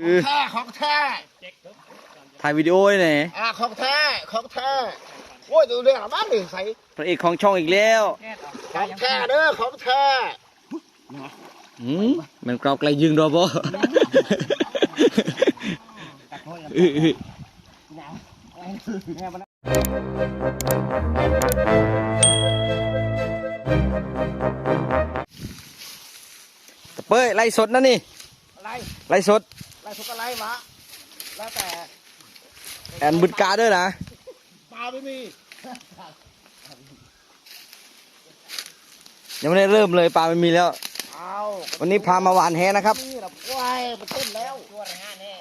เออแท้ของแท้ถ่ายวิดีโอไว้หน่อยอ่าของแท้ของแท้โอ้ยดูเรื่องอะไรบ้างนี่ใส่พระเอกของช่องอีกแล้วของแท้เด้อของแท้อืมมันกรอบไกลยิงรอบ่เออเออตะเป้ยไล่สดนะนี่อะไรไล่สดอะ ไรทุกอะไรวะแล้วแต่แอนบุญกาด้วยนะปลาไม่มียังไม่ได้เริ่มเลยปลาไม่มีแล้ว เอาวันนี้พามาหวานแหนะครับ นี่นะว้ายมันเต้นแล้วตัวไหนฮะเนี่ย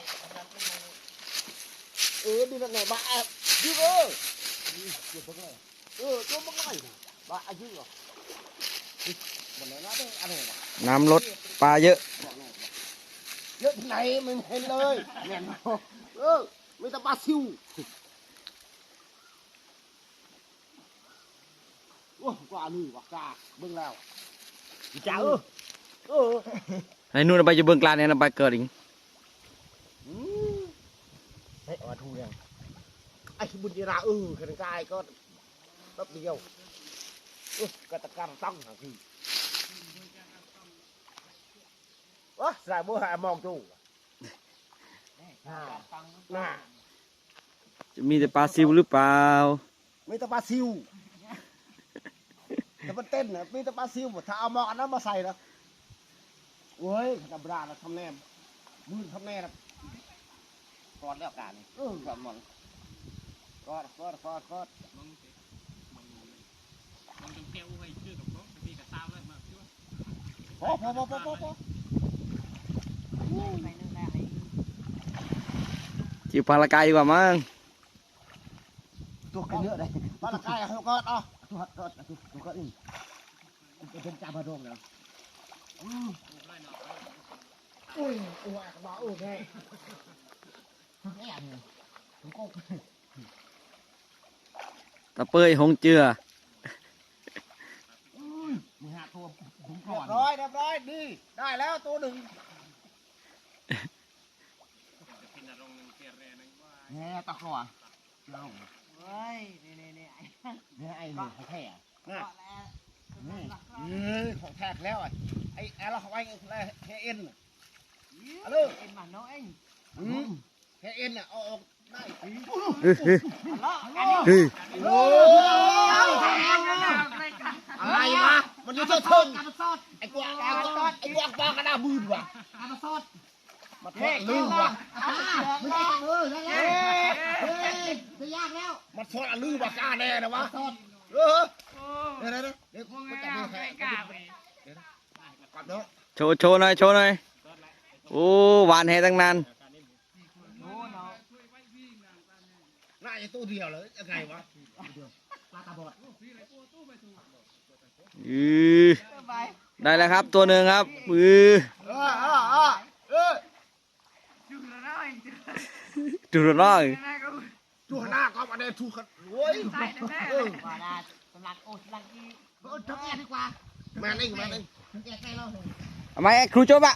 เออดีนักไหนบ้าแอบยืดเออเออตัวมันง่ายนะบ้าอายุเหรอหมดแล้วนะเด้ออะไรวะน้ำลดปลาเยอะ เยอะที่ไหนไม่เห็นเลยแน่นอนเออไม่ต้องปลาซิวโอ้กว่านี่ว่ากาเบิ่งแล้วจ้าเออเออไอ้นู่นนะไปจะเบิ่งกลางเนี่ยนะไปเกิดอีกอืมเฮ้ยเอาทูยังไอ้บุญยีราเออขนาดกายก็แป๊บเดียวเออกระตะการต้องทางที่ วะสายบัวหามองจูน่าน่าจะมีแต่ปลาซิวหรือเปล่าไม่ต้องปลาซิวแต่มันเต้นนะไม่ต้องปลาซิวหมดถ้าเอาหมอกอันนั้นมาใส่นะเว้ยธรรมดาเราทำแน่มือทำแน่นะกอดแล้วกันเออกอดหมอนกอดกอดกอดกอดมันจะแก้วไว้ชื่อกับผมมีกระตาไว้มาชื่อพอพอพอพอพอพอ จิวปลาละกายดีกว่ามั้งตัวกันเยอะเลยปลาละกายเขาก็อะตัวก็ตัวตัวก็อึ้งเป็นจับมาโดงแล้วอืมอุ้ยอุ้ยมาอุ้ยแม่แม่เนี่ยผมก็ตะเป้ยหงเจือมีหาตัวผมก่อนเรียบร้อยเรียบร้อยดีได้แล้วตัวหนึ่ง กินอารมณ์หนึ่งเกลียร์แรงนึงว่าแง่ตะกร้อเจ้าเฮ้ยนี่นี่นี่ไอ้แง่ไอ้นี่ของแท้น่ะนี่เอ้ยของแท้แล้วอะไอ้แอลเขาไว้แค่เอ็นน่ะฮัลโหลเอ็นมันน้องเอ็งอืมแค่เอ็นอะเอาออกได้เฮ้ยเฮ้ยฮัลโหลอันนี้เฮ้ยโอ้อะไรวะมันอยู่เท่าเทิงการซอดไอ้กวางไอ้กวางไอ้กวางปากกระดาบืนว่ะการซอด มาทอดลืมว่ะไม่ได้เออได้แล้วเฮ้ยจะยากแล้วมาทอดอะลืมว่ะกล้าแน่นะวะซอดเออเดี๋ยวเดี๋ยวเดี๋ยวกูจับมือแค่กลับเนาะโชว์โชว์หน่อยโชว์หน่อยโอ้หวานแหตั้งนานโน่เนาะน่าจะตู้เดียวเลยยังไงวะปลาตาบอดอือไปได้แล้วครับตัวหนึ่งครับอือ เออเออเออเออจุดแล้วเองจุดจุดร้อยแล้วก็ทูหน้าก็มาได้ทูขัดโว้ยใส่แน่ว่าได้สำลักโอ้สำลักที่เออทำแก่ดีกว่าแม่นี่แม่นี่ทำแก่ใกล้เราเลยเอาไหมครูโจ๊บอะ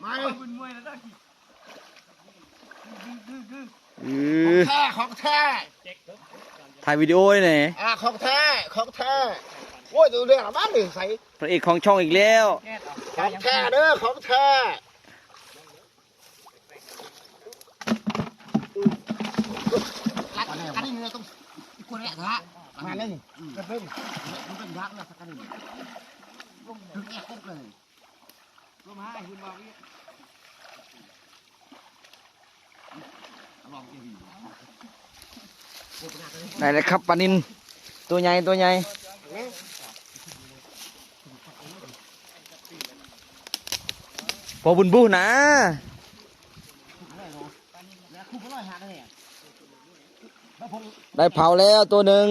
ไม่บุญมวยแล้วต้องอือแท้ของแท้ถ่ายวิดีโอไว้หน่อยอ่าของแท้ของแท้โอ้ยดูเรื่องอะไรบ้างนี่ใส่พระเอกของช่องอีกแล้วแก่ต่อของแท้เด้อของแท้ อันนี้เราต้องคนแรกละมาเลยกระเพิ่งมันเป็นยักษ์แล้วสักหนึ่งถึงแอบครบเลยลมหายคุณบอกนี่ลองกินได้แล้วครับปลานินตัวใหญ่ตัวใหญ่พอบุญบูนะ แล้วคู่ก็ร้อยหักเลยแล้วผม ได้เผาแล้วตัวหนึ่ง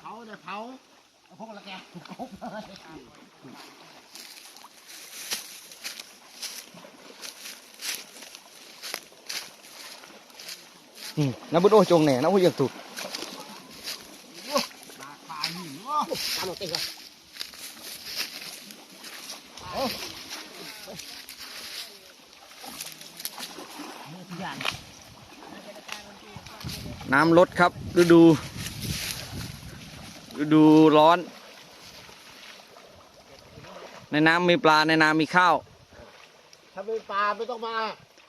เผาเดี๋ยวเผาพวกละแกน้ำบุญโอ้จงเนี่ยน้ำบุญยังถูกปลาปลาหินวะตามมาติดเลย อย่าง น้ำลดครับฤดูฤดูร้อน ในน้ำมีปลาในน้ำมีข้าวถ้าเป็นปลาไม่ต้องมา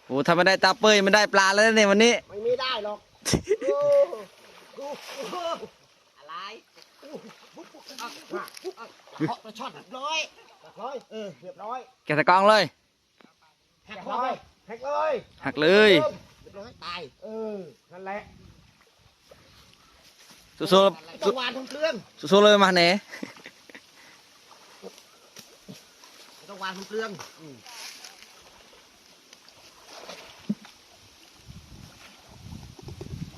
โอ้ถ้าไม่ได้ตาเป้ยไม่ได้ปลาแล้วเนี่ยวันนี้ไม่มีได้หรอกโอ้โหอะไรเคาะกระช่อนร้อยร้อยเออเรียบร้อยแกะตะกร้องเลยแหกเลยแหกเลยหักเลย เรียบร้อยตาย เออ นั่นแหละสู้ต้องวานทั้งเครื่องๆสู้ๆเลยมาเนี่ยต้องวานทั้งเครื่อง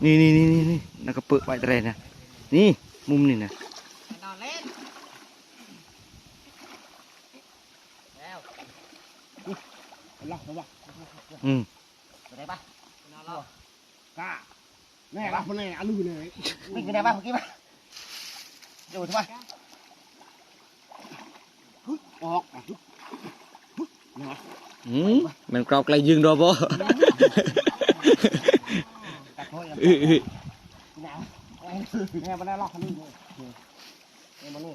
นี่นี่นี่นี่นี่นักกระเปิดไว้ตะเรนะนี่มุมนี่นะนอนเล่น แล้วล็อกล็อกอืม ไปไหนปะนอนรอ กล้าแน่รับมาแน่อาลือเลยวิ่งไปไหนปะเมื่อกี้ปะอยู่ทำไมออกอะเนาะอืมมันกรอบไกลยิงดอกบ่ตัดโทษเออเออหนาวแน่มาได้ล็อกคันนี้เลยเออมานี่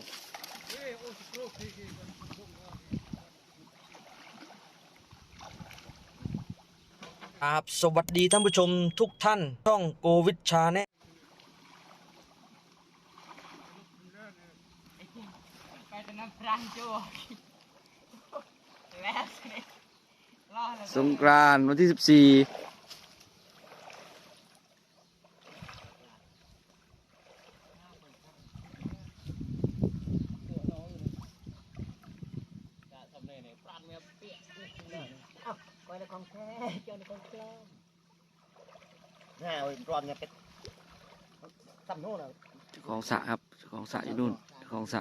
ครับสวัสดีท่านผู้ชมทุกท่านช่องโกวิชชาแนไปเป็นน้ำพรานจูแล้วสิรอดแล้วสงกรานต์วันที่ 14 ทำเลยเนี่ยพรานเมียเปียกเอ้าไปใน ของแท้เจ้าในของแท้แน่เอารอนเนี่ยเป็นซ้ำโน่นอะเจ้าของสระครับเจ้าของสระอยู่นู่นเจ้าของสระ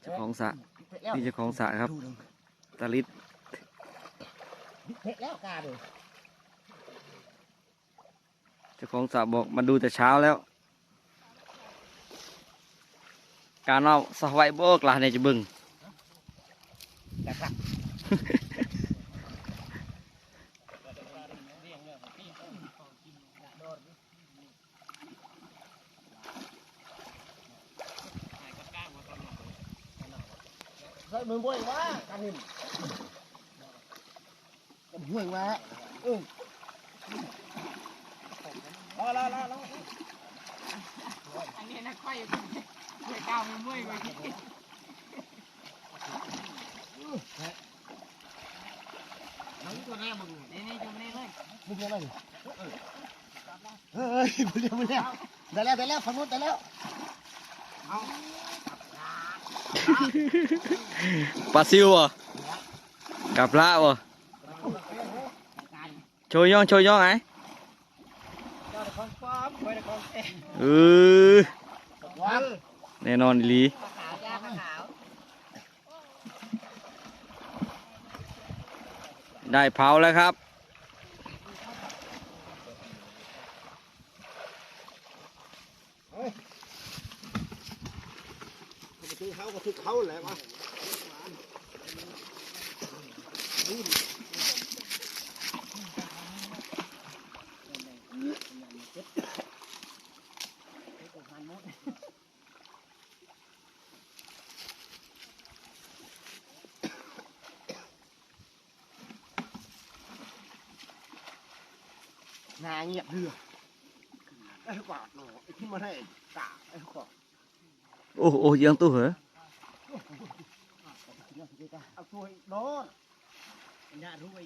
เจ้าของสระนี่เจ้าของสระครับตาลิดเผ็ดแล้วกาเลยเจ้าของสระบอกมาดูแต่เช้าแล้ว การเอาสวายโบกล่ะในจะบึงแต่ครับ ใส่มือบ่วยวะกันหิม กันห่วยวะเออรอรอรอรออันนี้นักไข่อยู่เมื่อยก้าวเมื่อยเมื่อยกี้น้องตัวแรกมึงนี่นี่จุ่มนี่เลยมึงยังไงเฮ้ยมึงเร็วมึงเร็วได้แล้วได้แล้วฝั่งนู้นได้แล้วปลาซิวอะกับละวะ โชยย่องโชยย่องไงเจ้าของฟอมไงแท้เออแน่นอนลีได้เผาแล้วครับไปถึงเขาก็ถึงเขาแหละวะ นาเงียบเรือไอ้กวาดหนอไอ้ที่มาให้กาไอ้กวาดโอ้โอ้ยังตู้เหรอเอาตัวโดนอย่ารู้ไอ้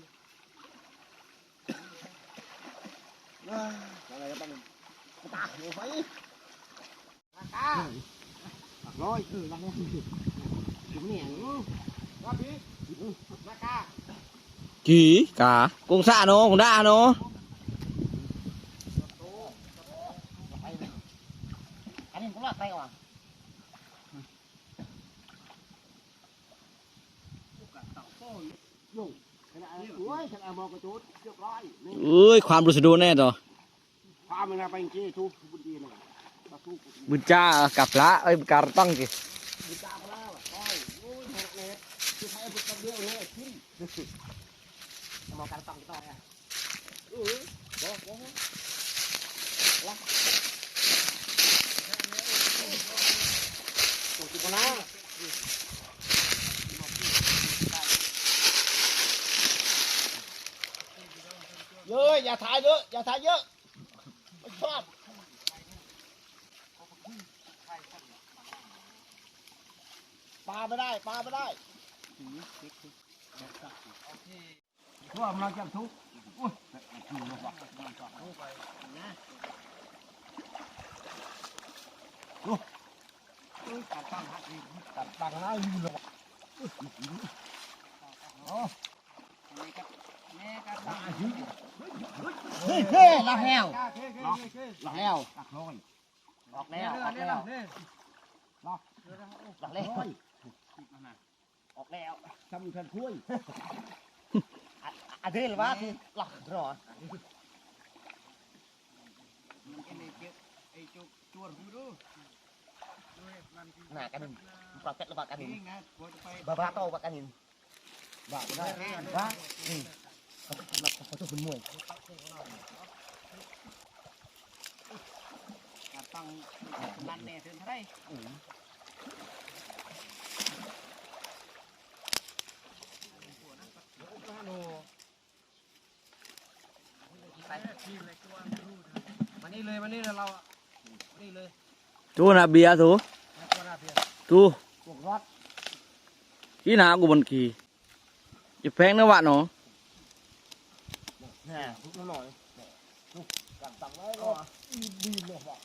อะไรก็ต้องตาหัวไฟปลาขาวปักร้อยเออรักแล้วถึงเนี่ยรับพี่ปลาขาวจีกากุ้งสะโนกุ้งด่าโน ไปเลยอันนี้ผมรอดไปก่อนยุ่งขนาดโอ้ยขนาดมองกระจุด เอ้ยความรู้สึกดูแน่ต่อพามันไปจริงทุกบุญดีเลยมาทุกบุญจ้ากับละเอ้ยการตั้งกี่บุญจ้าพระโอ้ยโอ้ยหกเลยคือใช้บุญกันเยอะเลยทิ้งมองการต้องต่อเนี่ยตัวจุกนะเยอะอย่าถ่าย เยอะ อย่าถ่ายเยอะไม่ชอบปลาไม่ได้ปลาไม่ได้ว่ามันจะทุกอุ้ยอยู่ลงว่ะตัดตังตัดตังนะอยู่ลงว่ะอ๋อ เฮ้ยเฮ้ยละแหวลังแล้วออกแล้วออกแล้วออกแล้วออกแล้วทำทันถ้ยอันนี้หรือว่าคือหลักรอไอจุกจวนกูดูหนากันนึงปรับเป็ดระบาดกันหนึ่งนี่ไงกูจะไปบาบาโตบากันหนึ่งบ้าบ้า เขาเขาจะเป็นมวยตั้งร้านแน่เท่าไหร่มานี่เลยมานี่เลยเราอะนี่เลยทูนะเบียร์ทูตัวหน้าเพียงทูพวกรถขี้หนากูบนขี่จะแพงนะวะเนาะ น่ะทุกหน่อยทุกกันตังไว้รอดีเลยว่ะ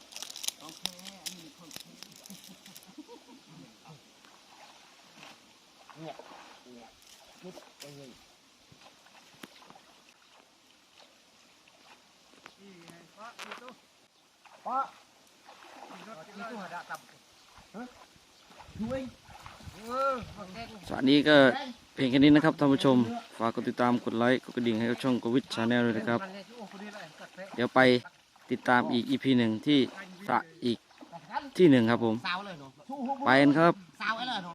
เนี่ยเนี่ยคิดไปเลยป้าที่ตัวหาตับฮะช่วยเออสวัสดีก็ เพียงแค่นี้นะครับท่านผู้ชม ฝากกดติดตามกดไลค์กดกระดิ่งให้กับช่องกวิทชาแนลด้วยนะครับ เดี๋ยวไปติดตามอีกอีพีหนึ่งที่สระอีกที่หนึ่งครับผม ไปกันครับ